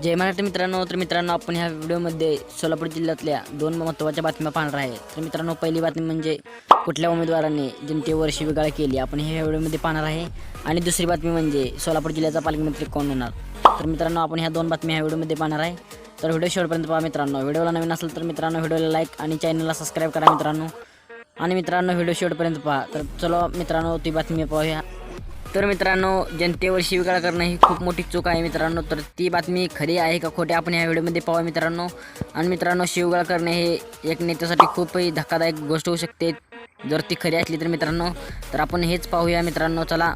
जय महाराष्ट्र मित्रांनो तर मित्रांनो आपण ह्या व्हिडिओमध्ये सोलापूर जिल्ह्यातल्या दोन महत्त्वाच्या बातम्या पाहणार आहे. तर मित्रांनो पहिली बातमी म्हणजे कुठल्या उमेदवाराने जनतेवर शिविगाळ केली? आपण ह्या व्हिडिओमध्ये पाहणार आहे. आणि दुसरी बातमी म्हणजे सोलापूर जिल्ह्याचा पालकमंत्री कोण होणार? तर मित्रांनो आपण ह्या दोन बातम्या ह्या व्हिडिओमध्ये पाहणार आहे. तर व्हिडिओ शेवटपर्यंत पहा मित्रांनो. व्हिडिओला नवीन असेल तर मित्रांनो व्हिडिओला लाईक आणि चॅनलला सबस्क्राईब करा मित्रांनो. आणि मित्रांनो व्हिडिओ शेवटपर्यंत पहा. तर चलो मित्रांनो ती बातमी पाहूया. तर मित्रांनो जनतेवर शिवगाळा करणं ही खूप मोठी चूक आहे मित्रांनो. तर ती बातमी खरी आहे का खोटी आपण ह्या व्हिडिओमध्ये पाहूया मित्रांनो. आणि मित्रांनो शिवगाळा करणे हे एक नेत्यासाठी खूपही धक्कादायक गोष्ट होऊ शकते. जर ती खरी असली तर मित्रांनो तर आपण हेच पाहूया मित्रांनो. चला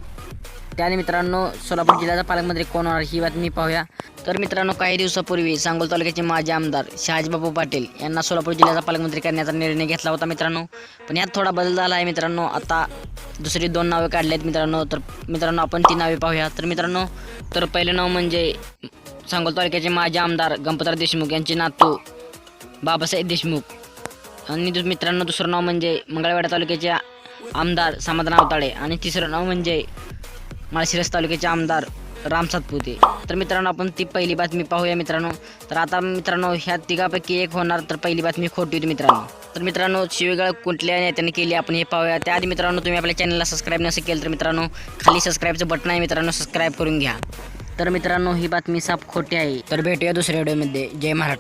त्याने मित्रांनो सोलापूर जिल्ह्याचा पालकमंत्री कोण होणार ही बातमी पाहूया. तर मित्रांनो काही दिवसापूर्वी सांगोल तालुक्याचे माजी आमदार शहाजीबाबू पाटील यांना सोलापूर जिल्ह्याचा पालकमंत्री करण्याचा निर्णय घेतला होता मित्रांनो. पण यात थोडा बदल झाला आहे मित्रांनो. आता दुसरी दोन नावे काढली आहेत मित्रांनो. तर मित्रांनो आपण ती नावे पाहूया. तर मित्रांनो तर पहिले नाव म्हणजे सांगोल तालुक्याचे माजी आमदार गणपतराव देशमुख यांचे नातू बाबासाहेब देशमुख. आणि दुस- मित्रांनो दुसरं नाव म्हणजे मंगळवेढा तालुक्याचे आमदार समाधान आवताळे आणि तिसरं नाव म्हणजे माळशिरस तालुक्याचे आमदार राम सातपुते तर मित्रांनो आपण ती पहिली बातमी पाहूया मित्रांनो. तर आता मित्रांनो ह्या तिघापैकी एक होणार तर पहिली बातमी खोटी होती मित्रांनो. तर मित्रांनो शिवेगाळ कुठल्या नेत्याने केली आपण हे पाहूया. त्याआधी मित्रांनो तुम्ही आपल्या चॅनलला सबस्क्राईब नसेल केलं तर मित्रांनो खाली सबस्क्राईबचं बटन आहे मित्रांनो सबस्क्राईब करून घ्या. तर मित्रांनो ही बातमी साफ खोटी आहे. तर भेटूया दुसऱ्या व्हिडिओमध्ये जय महाराष्ट्र.